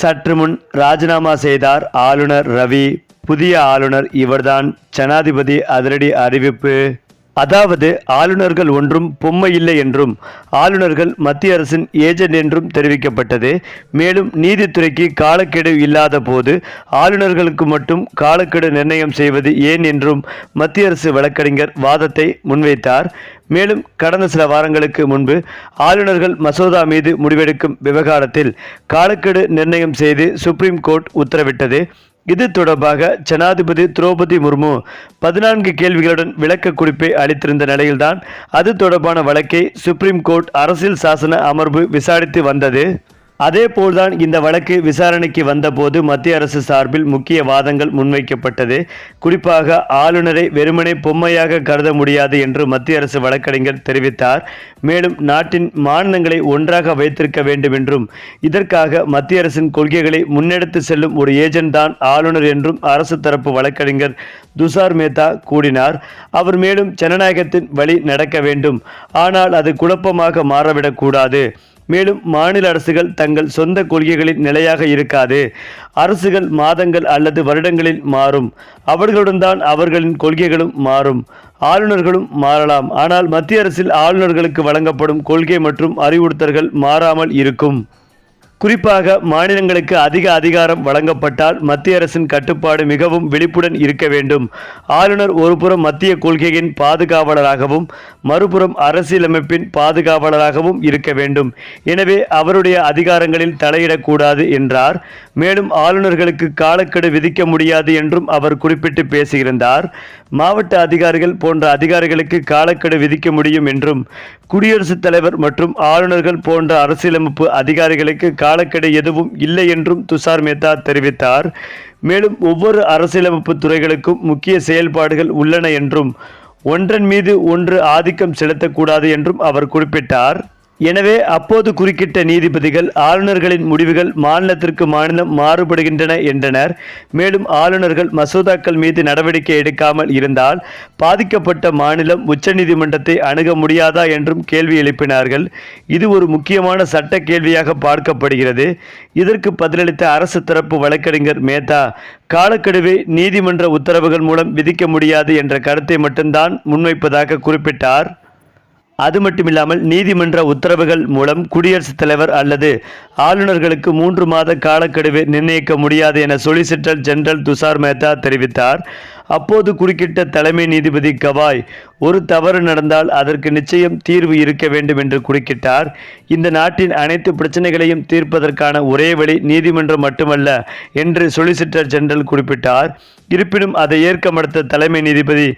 சற்று முன் ராஜினாமா செய்தார் ஆளுநர் ரவி. புதிய ஆளுநர் இவர்தான். ஜனாதிபதி அதிரடி அறிவிப்பு. அதாவது ஆளுநர்கள் ஒன்றும் பொம்மை இல்லை என்றும் ஆளுநர்கள் மத்திய அரசின் ஏஜென்ட் என்றும் தெரிவிக்கப்பட்டது. மேலும் நீதித்துறைக்கு காலக்கெடு இல்லாத போது ஆளுநர்களுக்கு மட்டும் காலக்கெடு நிர்ணயம் செய்வது ஏன் என்றும் மத்திய அரசு வழக்கறிஞர் வாதத்தை முன்வைத்தார். மேலும் கடந்த சில வாரங்களுக்கு முன்பு ஆளுநர்கள் மசோதா மீது முடிவெடுக்கும் விவகாரத்தில் காலக்கெடு நிர்ணயம் செய்து சுப்ரீம் கோர்ட் உத்தரவிட்டது. இது தொடர்பாக ஜனாதிபதி திரௌபதி முர்மு பதினான்கு கேள்விகளுடன் விளக்க குறிப்பை அளித்திருந்த நிலையில்தான் அது தொடர்பான வழக்கை சுப்ரீம் கோர்ட் அரசியல் சாசன அமர்வு விசாரித்து வந்தது. அதேபோல்தான் இந்த வழக்கு விசாரணைக்கு வந்தபோது மத்திய அரசு சார்பில் முக்கிய வாதங்கள் முன்வைக்கப்பட்டது. குறிப்பாக ஆளுநரை வெறுமனே பொம்மையாக கருத முடியாது என்று மத்திய அரசு வழக்கறிஞர் தெரிவித்தார். மேலும் நாட்டின் மாநிலங்களை ஒன்றாக வைத்திருக்க வேண்டும் என்றும் இதற்காக மத்திய அரசின் கொள்கைகளை முன்னெடுத்து செல்லும் ஒரு ஏஜென்ட் தான் ஆளுநர் என்றும் அரசு தரப்பு வழக்கறிஞர் துஷார் மேத்தா கூறினார். அவர் மேலும் ஜனநாயகத்தின் வழி நடக்க வேண்டும். ஆனால் அது குழப்பமாக மாறவிடக்கூடாது. மேலும் மாநில அரசுகள் தங்கள் சொந்த கொள்கைகளில் நிலையாக இருக்காது. அரசுகள் மாதங்கள் அல்லது வருடங்களில் மாறும். அவர்களுடன் தான் அவர்களின் கொள்கைகளும் மாறும். ஆளுநர்களும் மாறலாம். ஆனால் மத்திய அரசில் ஆளுநர்களுக்கு வழங்கப்படும் கொள்கை மற்றும் அறிவுறுத்தல்கள் மாறாமல் இருக்கும். குறிப்பாக மாநிலங்களுக்கு அதிக அதிகாரம் வழங்கப்பட்டால் மத்திய அரசின் கட்டுப்பாடு மிகவும் விழிப்புடன் இருக்க வேண்டும். ஆளுநர் ஒருபுறம் மத்திய கொள்கையின் பாதுகாவலராகவும் மறுபுறம் அரசியலமைப்பின் பாதுகாவலராகவும் இருக்க வேண்டும். எனவே அவருடைய அதிகாரங்களில் தலையிடக்கூடாது என்றார். மேலும் ஆளுநர்களுக்கு காலக்கெடு விதிக்க முடியாது என்றும் அவர் குறிப்பிட்டு பேசியிருந்தார். மாவட்ட அதிகாரிகள் போன்ற அதிகாரிகளுக்கு காலக்கெடு விதிக்க முடியும் என்றும் குடியரசுத் தலைவர் மற்றும் ஆளுநர்கள் போன்ற அரசியலமைப்பு அதிகாரிகளுக்கு காலக்கெடு எதுவும் இல்லை என்றும் துஷார் மேத்தா தெரிவித்தார். மேலும் ஒவ்வொரு அரசியலமைப்பு துறைகளுக்கும் முக்கிய செயல்பாடுகள் உள்ளன என்றும் ஒன்றன் மீது ஒன்று ஆதிக்கம் செலுத்தக்கூடாது என்றும் அவர் குறிப்பிட்டார். எனவே அப்போது குறுக்கிட்ட நீதிபதிகள் ஆளுநர்களின் முடிவுகள் மாநிலத்திற்கு மாநிலம் மாறுபடுகின்றன என்றனர். மேலும் ஆளுநர்கள் மசோதாக்கள் மீது நடவடிக்கை எடுக்காமல் இருந்தால் பாதிக்கப்பட்ட மாநிலம் உச்சநீதிமன்றத்தை அணுக முடியாதா என்றும் கேள்வி எழுப்பினார்கள். இது ஒரு முக்கியமான சட்ட கேள்வியாக பார்க்கப்படுகிறது. இதற்கு பதிலளித்த அரசு தரப்பு வழக்கறிஞர் மேத்தா காலக்கெடுவை நீதிமன்ற உத்தரவுகள் மூலம் விதிக்க முடியாது என்ற கருத்தை மட்டும்தான் முன்வைப்பதாக குறிப்பிட்டார். அது மட்டுமில்லாமல் நீதிமன்ற உத்தரவுகள் மூலம் குடியரசுத் தலைவர் அல்லது ஆளுநர்களுக்கு மூன்று மாத காலக்கெடுவை நிர்ணயிக்க முடியாது என சொலிசிட்டர் ஜெனரல் துஷார் மேத்தா தெரிவித்தார். அப்போது குறுக்கிட்ட தலைமை நீதிபதி கவாய் ஒரு தவறு நடந்தால் அதற்கு நிச்சயம் தீர்வு இருக்க வேண்டும் என்று குறுக்கிட்டார். இந்த நாட்டின் அனைத்து பிரச்சனைகளையும் தீர்ப்பதற்கான ஒரே வழி நீதிமன்றம் மட்டுமல்ல என்று சொலிசிட்டர் ஜெனரல் குறிப்பிட்டார். இருப்பினும் அதை ஏற்க மறுத்த தலைமை நீதிபதி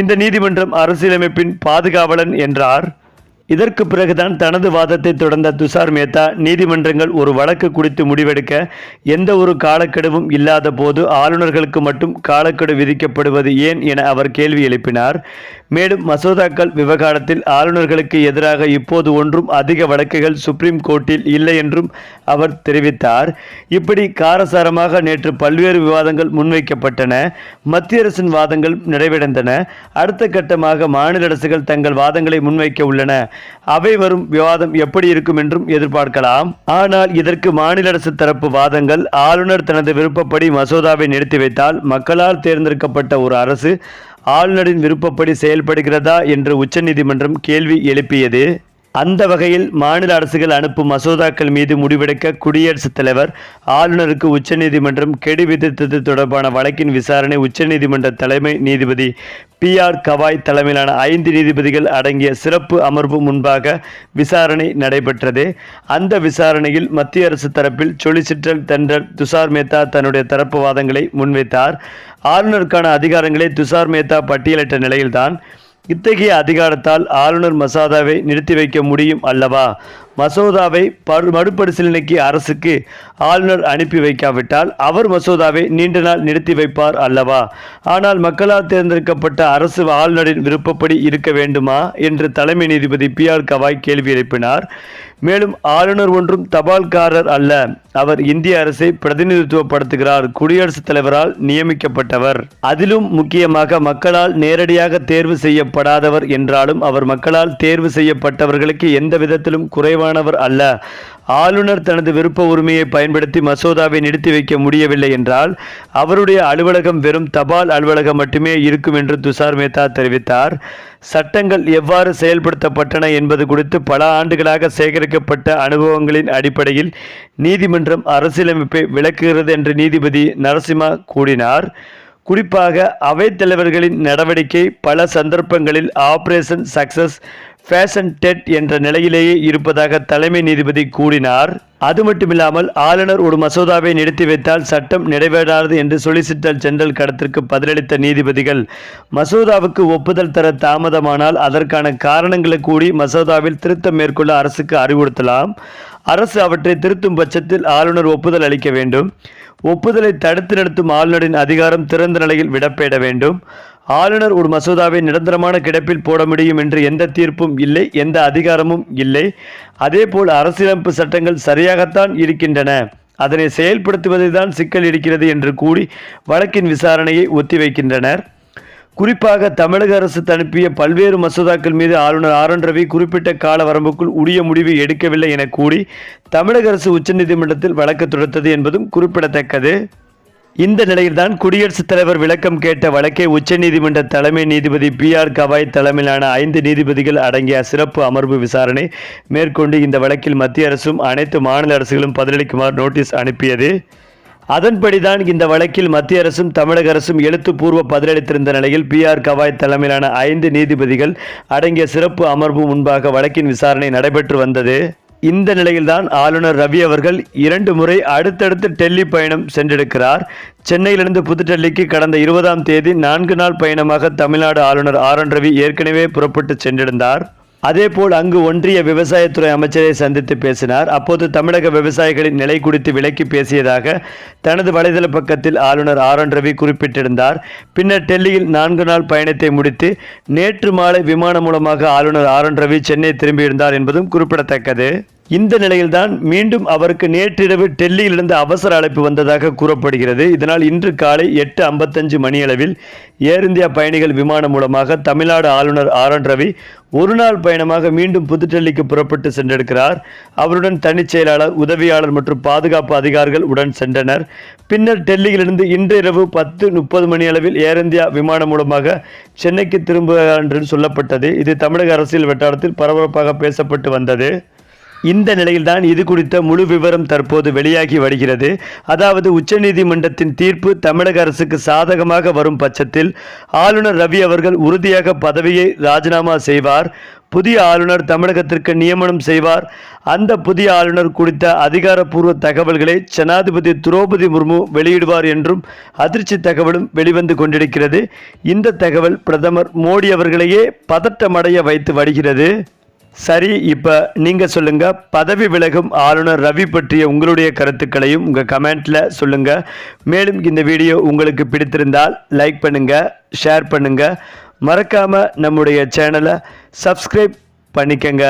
இந்த நீதிமன்றம் அரசியலமைப்பின் பாதுகாவலன் என்றார். இதற்கு பிறகுதான் தனது வாதத்தை தொடர்ந்த துஷார் மேத்தா நீதிமன்றங்கள் ஒரு வழக்கு குறித்து முடிவெடுக்க எந்த ஒரு காலக்கெடுவும் இல்லாத போது ஆளுநர்களுக்கு மட்டும் காலக்கெடு விதிக்கப்படுவது ஏன் என அவர் கேள்வி எழுப்பினார். மேலும் மசோதாக்கள் விவகாரத்தில் ஆளுநர்களுக்கு எதிராக இப்போது ஒன்றும் அதிக வழக்குகள் சுப்ரீம் கோர்ட்டில் இல்லை என்றும் அவர் தெரிவித்தார். இப்படி காரசாரமாக நேற்று பல்வேறு விவாதங்கள் முன்வைக்கப்பட்டன. மத்திய அரசின் வாதங்கள் நிறைவடைந்தன. அடுத்த கட்டமாக மாநில அரசுகள் தங்கள் வாதங்களை முன்வைக்க உள்ளன. அவை வரும் விவாதம் எப்படி இருக்கும் என்றும் எதிர்பார்க்கலாம். ஆனால் இதற்கு மாநில அரசு தரப்பு வாதங்கள் ஆளுநர் தனது விருப்பப்படி மசோதாவை நிறுத்தி வைத்தால் மக்களால் தேர்ந்தெடுக்கப்பட்ட ஒரு அரசு ஆளுநரின் விருப்பப்படி செயல்படுகிறதா என்று உச்சநீதிமன்றம் கேள்வி எழுப்பியது. அந்த வகையில் மாநில அரசுகள் அனுப்பும் மசோதாக்கள் மீது முடிவெடுக்க குடியரசுத் தலைவர் ஆளுநருக்கு உச்சநீதிமன்றம் கெடு விதித்தது தொடர்பான வழக்கின் விசாரணை உச்சநீதிமன்ற தலைமை நீதிபதி பி ஆர் கவாய் தலைமையிலான ஐந்து நீதிபதிகள் அடங்கிய சிறப்பு அமர்வு முன்பாக விசாரணை நடைபெற்றது. அந்த விசாரணையில் மத்திய அரசு தரப்பில் சொலிசிட்டர் தென்றல் துஷார் மேத்தா தன்னுடைய தரப்பு வாதங்களை முன்வைத்தார். ஆளுநருக்கான அதிகாரங்களை துஷார் மேத்தா பட்டியலிட்ட நிலையில்தான் இத்தகைய அதிகாரத்தால் ஆளுநர் மசோதாவை நிறுத்தி வைக்க முடியும் அல்லவா? மசோதாவை மறுபரிசீலனைக்கு அரசுக்கு ஆளுநர் அனுப்பி வைக்காவிட்டால் அவர் மசோதாவை நீண்ட நாள் நிறுத்தி வைப்பார் அல்லவா? ஆனால் மக்களால் தேர்ந்தெடுக்கப்பட்ட அரசு ஆளுநரின் விருப்பப்படி இருக்க வேண்டுமா? என்று தலைமை நீதிபதி பி ஆர் கவாய் கேள்வி எழுப்பினார். மேலும் ஆளுநர் ஒன்றும் தபால்காரர் அல்ல. அவர் இந்திய அரசை பிரதிநிதித்துவப்படுத்துகிறார். குடியரசுத் தலைவரால் நியமிக்கப்பட்டவர். அதிலும் முக்கியமாக மக்களால் நேரடியாக தேர்வு செய்யப்படாதவர் என்றாலும் அவர் மக்களால் தேர்வு செய்யப்பட்டவர்களுக்கு எந்த விதத்திலும் குறைவானவர் அல்ல. ஆளுநர் தனது விருப்ப உரிமையை பயன்படுத்தி மசோதாவை நிறுத்தி வைக்க முடியவில்லை என்றால் அவருடைய அலுவலகம் வெறும் தபால் அலுவலகம் மட்டுமே இருக்கும் என்று துஷார் மேத்தா தெரிவித்தார். சட்டங்கள் எவ்வாறு செயல்படுத்தப்பட்டன என்பது குறித்து பல ஆண்டுகளாக சேகரிக்கப்பட்ட அனுபவங்களின் அடிப்படையில் நீதிமன்றம் அரசியலமைப்பை விளக்குகிறது என்று நீதிபதி நரசிம்மா கூறினார். குறிப்பாக அவைத்தலைவர்களின் நடவடிக்கை பல சந்தர்ப்பங்களில் ஆபரேஷன் சக்சஸ் ஃபேஷன் டெட் என்ற நிலையிலேயே இருப்பதாக தலைமை நீதிபதி கூறினார். அது மட்டுமில்லாமல் ஆளுநர் ஒரு மசோதாவை நிறுத்தி வைத்தால் சட்டம் நிறைவேறாது என்று சொலிசிட்டர் ஜெனரல் கடத்திற்கு பதிலளித்த நீதிபதிகள் மசோதாவுக்கு ஒப்புதல் தர தாமதமானால் அதற்கான காரணங்களை கூடி மசோதாவில் திருத்தம் மேற்கொள்ள அரசுக்கு அறிவுறுத்தலாம். அரசு அவற்றை திருத்தும் பட்சத்தில் ஆளுநர் ஒப்புதல் அளிக்க வேண்டும். ஒப்புதலை தடுத்து நிறுத்தும் ஆளுநரின் அதிகாரம் திறந்த நிலையில் விடப்பெட வேண்டும். ஆளுநர் ஒரு மசோதாவை நிரந்தரமான கிடப்பில் போட முடியும் என்று எந்த தீர்ப்பும் இல்லை எந்த அதிகாரமும் இல்லை. அதேபோல் அரசியலமைப்பு சட்டங்கள் சரியாகத்தான் இருக்கின்றன. அதனை செயல்படுத்துவதில் தான் சிக்கல் இருக்கிறது என்று கூறி வழக்கின் விசாரணையை ஒத்திவைக்கின்றனர். குறிப்பாக தமிழக அரசு அனுப்பிய பல்வேறு மசோதாக்கள் மீது ஆளுநர் ஆர். என். ரவி குறிப்பிட்ட கால வரம்புக்குள் உரிய முடிவு எடுக்கவில்லை என கூறி தமிழக அரசு உச்சநீதிமன்றத்தில் வழக்கு தொடுத்தது என்பதும் குறிப்பிடத்தக்கது. இந்த நிலையில்தான் குடியரசுத் தலைவர் விளக்கம் கேட்ட வழக்கை உச்சநீதிமன்ற தலைமை நீதிபதி பி ஆர் கவாய் தலைமையிலான ஐந்து நீதிபதிகள் அடங்கிய சிறப்பு அமர்வு விசாரணை மேற்கொண்டு இந்த வழக்கில் மத்திய அரசும் அனைத்து மாநில அரசுகளும் பதிலளிக்குமாறு நோட்டீஸ் அனுப்பியது. அதன்படிதான் இந்த வழக்கில் மத்திய அரசும் தமிழக அரசும் எழுத்துப்பூர்வ பதிலளித்திருந்த நிலையில் பி ஆர் கவாய் தலைமையிலான ஐந்து நீதிபதிகள் அடங்கிய சிறப்பு அமர்வு முன்பாக வழக்கின் விசாரணை நடைபெற்று வந்தது. இந்த நிலையில்தான் ஆளுநர் ரவி அவர்கள் இரண்டு முறை அடுத்தடுத்து டெல்லி பயணம் சென்றிருக்கிறார் சென்னையிலிருந்து புதுடெல்லிக்கு கடந்த இருபதாம் தேதி நான்கு நாள் பயணமாக தமிழ்நாடு ஆளுநர் ஆர் என் ரவி ஏற்கனவே புறப்பட்டு சென்றிருந்தார். அதேபோல் அங்கு ஒன்றிய விவசாயத்துறை அமைச்சரை சந்தித்து பேசினார். அப்போது தமிழக விவசாயிகளின் நிலை குறித்து விலக்கி பேசியதாக தனது வலைதள பக்கத்தில் ஆளுநர் ஆர் என் ரவி குறிப்பிட்டிருந்தார். பின்னர் டெல்லியில் நான்கு நாள் பயணத்தை முடித்து நேற்று மாலை விமானம் மூலமாக ஆளுநர் ஆர் என் ரவி சென்னை திரும்பியிருந்தார் என்பதும் குறிப்பிடத்தக்கது. இந்த நிலையில்தான் மீண்டும் அவருக்கு நேற்றிரவு டெல்லியிலிருந்து அவசர அழைப்பு வந்ததாக கூறப்படுகிறது. இதனால் இன்று காலை எட்டு ஐம்பத்தஞ்சு மணியளவில் ஏர் இந்தியா பயணிகள் விமானம் மூலமாக தமிழ்நாடு ஆளுநர் ஆர் என் ரவி ஒரு நாள் பயணமாக மீண்டும் புதுடெல்லிக்கு புறப்பட்டு சென்றிருக்கிறார். அவருடன் தனிச் செயலாளர் உதவியாளர் மற்றும் பாதுகாப்பு அதிகாரிகள் உடன் சென்றனர். பின்னர் டெல்லியிலிருந்து இன்று இரவு பத்து முப்பது மணி அளவில் ஏர் இந்தியா விமானம் மூலமாக சென்னைக்கு திரும்புகிறார் என்று சொல்லப்பட்டது. இது தமிழக அரசியல் வட்டாரத்தில் பரபரப்பாக பேசப்பட்டு வந்தது. இந்த நிலையில்தான் இது குறித்த முழு விவரம் தற்போது வெளியாகி வருகிறது. அதாவது உச்சநீதிமன்றத்தின் தீர்ப்பு தமிழக அரசுக்கு சாதகமாக வரும் பட்சத்தில் ஆளுநர் ரவி அவர்கள் உறுதியாக பதவியை ராஜினாமா செய்வார். புதிய ஆளுநர் தமிழகத்திற்கு நியமனம் செய்வார். அந்த புதிய ஆளுநர் குறித்த அதிகாரப்பூர்வ தகவல்களை ஜனாதிபதி திரௌபதி முர்மு வெளியிடுவார் என்றும் அதிர்ச்சி தகவலும் வெளிவந்து கொண்டிருக்கிறது. இந்த தகவல் பிரதமர் மோடி அவர்களையே பதட்டமடைய வைத்து வருகிறது. சரி இப்போ நீங்கள் சொல்லுங்கள் பதவி விலகும் ஆளுநர் ரவி பற்றிய உங்களுடைய கருத்துக்களையும் உங்கள் கமெண்ட்டில் சொல்லுங்கள் மேலும் இந்த வீடியோ உங்களுக்கு பிடித்திருந்தால் லைக் பண்ணுங்கள் ஷேர் பண்ணுங்கள் மறக்காமல் நம்முடைய சேனலை சப்ஸ்கிரைப் பண்ணிக்கங்க.